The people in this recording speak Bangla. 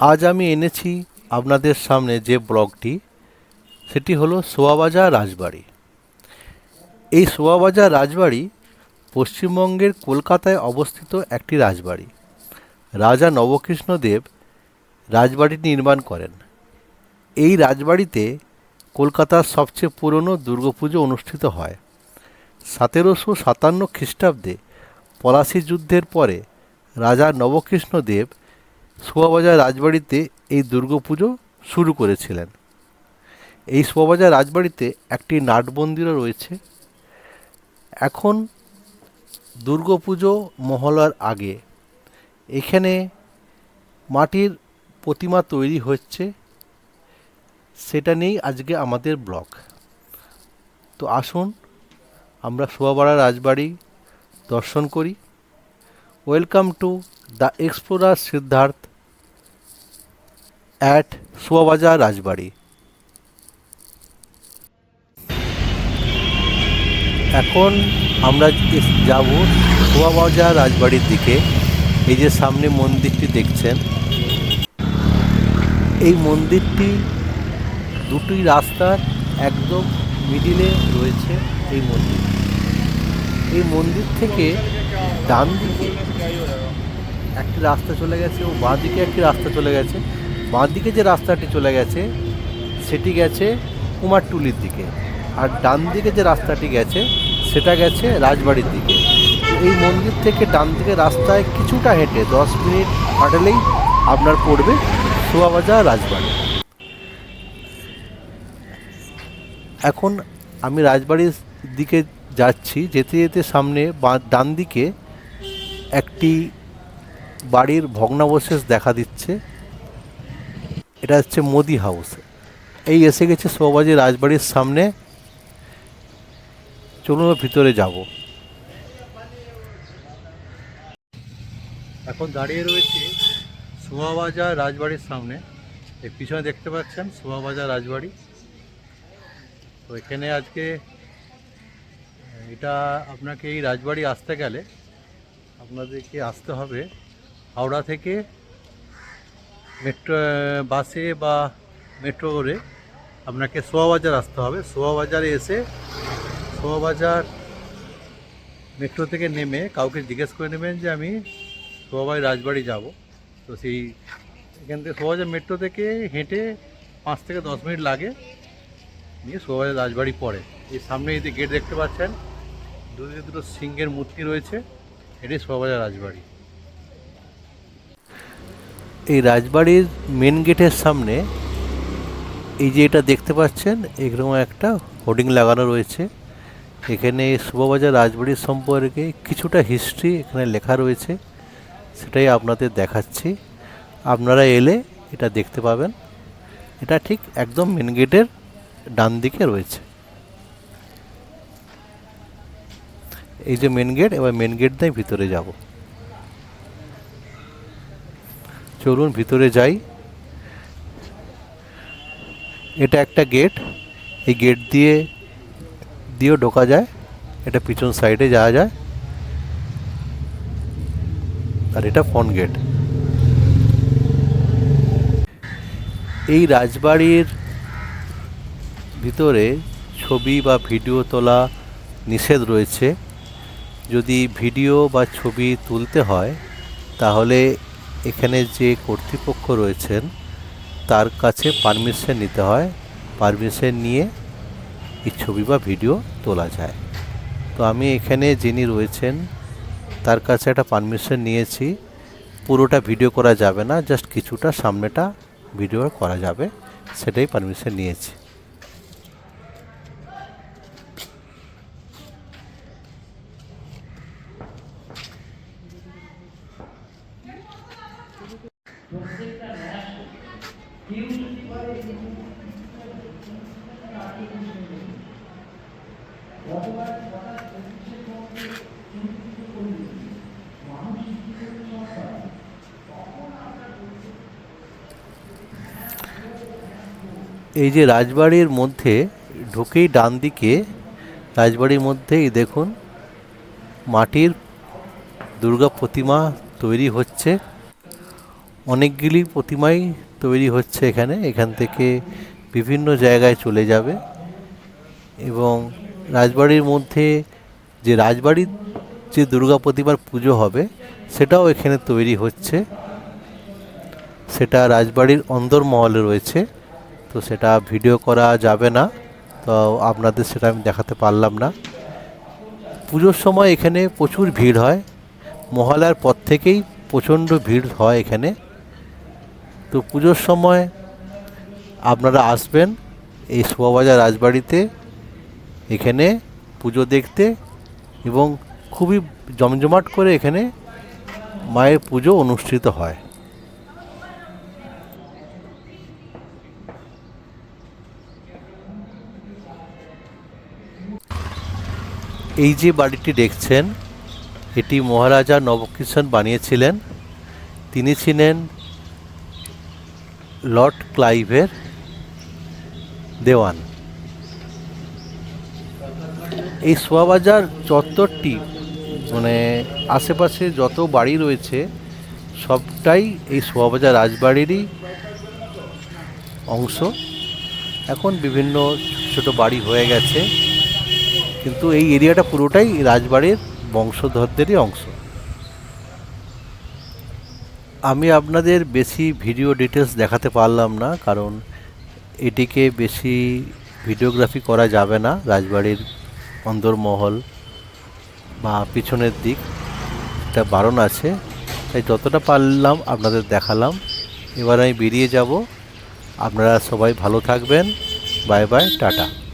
আজ আমি এনেছি আপনাদের সামনে যে ব্লগটি, সেটি হলো সোয়াবাজার রাজবাড়ি। এই সোয়াবাজার রাজবাড়ি পশ্চিমবঙ্গের কলকাতায় অবস্থিত একটি রাজবাড়ি। রাজা নবকৃষ্ণদেব রাজবাড়ি নির্মাণ করেন। এই রাজবাড়িতে কলকাতার সবচেয়ে পুরনো দুর্গাপুজো অনুষ্ঠিত হয়। সতেরোশো সাতান্ন খ্রিস্টাব্দে পলাশী যুদ্ধের পরে রাজা নবকৃষ্ণদেব শোয়াবাজার রাজবাড়িতে এই দুর্গাপুজো শুরু করেছিলেন। এই শোয়াবাজার রাজবাড়িতে একটি নাটমন্দিরও রয়েছে। এখন দুর্গাপুজো মহলার আগে এখানে মাটির প্রতিমা তৈরি হচ্ছে। সেটা নিয়েই আজকে আমাদের ব্লগ। তো আসুন, আমরা শোয়াবাড়া রাজবাড়ি দর্শন করি। Welcome to the explorer Siddharth at Sovabazar Rajbari. এখন আমরা যাব শোয়াবাজার রাজবাড়ির দিকে। এই যে সামনে মন্দিরটি দেখছেন, এই মন্দিরটি দুটি রাস্তার একদম মিডিলে রয়েছে এই মন্দির। এই মন্দির থেকে ডান দিকে একটি রাস্তা চলে গেছে ও বাঁ দিকে একটি রাস্তা চলে গেছে। বাঁ দিকে যে রাস্তাটি চলে গেছে, সেটি গেছে কুমারটুলির দিকে। আর ডান দিকে যে রাস্তাটি গেছে, সেটা গেছে রাজবাড়ির দিকে। এই মন্দির থেকে ডান দিকে রাস্তায় কিছুটা হেঁটে দশ মিনিট হাঁটলেই আপনার পড়বে শোয়াবাজার রাজবাড়ি। এখন আমি রাজবাড়ির দিকে যাচ্ছি, যেতে যেতে সামনে বাঁ ডান দিকে একটি বাড়ির ভগ্নাবশেষ দেখা দিচ্ছে। এটা হচ্ছে মোদি হাউস। এই এসে গেছে শোভাবাজি রাজবাড়ির সামনে। চলুন ভিতরে যাব। এখন দাঁড়িয়ে রয়েছে শোভাবাজার রাজবাড়ির সামনে। এই পিছনে দেখতে পাচ্ছেন শোভাবাজার রাজবাড়ি। তো এখানে আজকে, এটা আপনাকে এই রাজবাড়ি আসতে গেলে আপনাদেরকে আসতে হবে। হাওড়া থেকে মেট্রো, বাসে বা মেট্রো করে আপনাকে সোয়াবাজার আসতে হবে। সোয়াবাজারে এসে সোয়াবাজার মেট্রো থেকে নেমে কাউকে জিজ্ঞেস করে নেবেন যে আমি সোয়াবাই রাজবাড়ি যাব। তো সেই এখান থেকে সোয়াবাজার মেট্রো থেকে হেঁটে পাঁচ থেকে দশ মিনিট লাগে। নিয়ে সোয়াবাজার রাজবাড়ি পড়ে। এই সামনে এই যে গেট দেখতে পাচ্ছেন দুদিকে দুটো সিংহের মূর্তি রয়েছে, এটাই সোয়াবাজার রাজবাড়ি। এই রাজবাড়ির মেন গেটের সামনে এই যে এটা দেখতে পাচ্ছেন, এরকম একটা হোর্ডিং লাগানো রয়েছে। এখানে শুভবাজার রাজবাড়ির সম্পর্কে কিছুটা হিস্ট্রি এখানে লেখা রয়েছে, সেটাই আপনাদের দেখাচ্ছি। আপনারা এলে এটা দেখতে পাবেন। এটা ঠিক একদম মেন গেটের ডান দিকে রয়েছে। এই যে মেন গেট এবার মেন গেট দিয়ে ভিতরে যাব। চলুন ভিতরে যাই। এটা একটা গেট এই গেট দিয়ে, দিয়েও ঢোকা যায়। এটা পিছন সাইডে যাওয়া যায়। আর এটা ফ্রন্ট গেট এই রাজবাড়ির ভিতরে ছবি বা ভিডিও তোলা নিষেধ রয়েছে। যদি ভিডিও বা ছবি তুলতে হয়, তাহলে এখানে যে কর্তৃপক্ষ রয়েছেন, তার কাছে পারমিশন নিতে হয়। পারমিশন নিয়ে এই ছবি বা ভিডিও তোলা যায়। তো আমি এখানে যিনি রয়েছেন, তার কাছে একটা পারমিশন নিয়েছি। পুরোটা ভিডিও করা যাবে না, জাস্ট কিছুটা সামনেটা ভিডিও করা যাবে, সেটাই পারমিশন নিয়েছি। এই যে রাজবাড়ির মধ্যে ঢুকেই ডান দিকে, রাজবাড়ির মধ্যেই দেখুন মাটির দুর্গা প্রতিমা তৈরি হচ্ছে। অনেকগুলি প্রতিমাই তৈরি হচ্ছে এখানে। এখান থেকে বিভিন্ন জায়গায় চলে যাবে এবং রাজবাড়ির মধ্যে যে রাজবাড়ির যে দুর্গা প্রতিমার পুজো হবে, সেটাও এখানে তৈরি হচ্ছে। সেটা রাজবাড়ির অন্দরমহলে রয়েছে, তো সেটা ভিডিও করা যাবে না, তো আপনাদের সেটা আমি দেখাতে পারলাম না। পুজোর সময় এখানে প্রচুর ভিড় হয়, মহালয়ার পর থেকেই প্রচণ্ড ভিড় হয় এখানে। তো পুজোর সময় আপনারা আসবেন এই শোভাবাজার রাজবাড়িতে এখানে পুজো দেখতে এবং খুবই জমজমাট করে এখানে মায়ের পুজো অনুষ্ঠিত হয়। এই যে বাড়িটি দেখছেন, এটি মহারাজা নবকিষণ বানিয়েছিলেন। তিনি ছিলেন লর্ড ক্লাইভের দেওয়ান। এই শোয়াবাজার চত্বরটি মানে আশেপাশে যত বাড়ি রয়েছে, সবটাই এই শোয়াবাজার রাজবাড়িরই অংশ। এখন বিভিন্ন ছোট বাড়ি হয়ে গেছে, কিন্তু এই এরিয়াটা পুরোটাই রাজবাড়ির বংশধরদেরই অংশ। আমি আপনাদের বেশি ভিডিও ডিটেলস দেখাতে পারলাম না, কারণ এটিকে বেশি ভিডিওগ্রাফি করা যাবে না রাজবাড়ির অন্দরমহল বা পিছনের দিক, একটা বারণ আছে, তাই যতটা পারলাম আপনাদের দেখালাম। এবার আমি বেরিয়ে যাব। আপনারা সবাই ভালো থাকবেন। Bye bye, tata.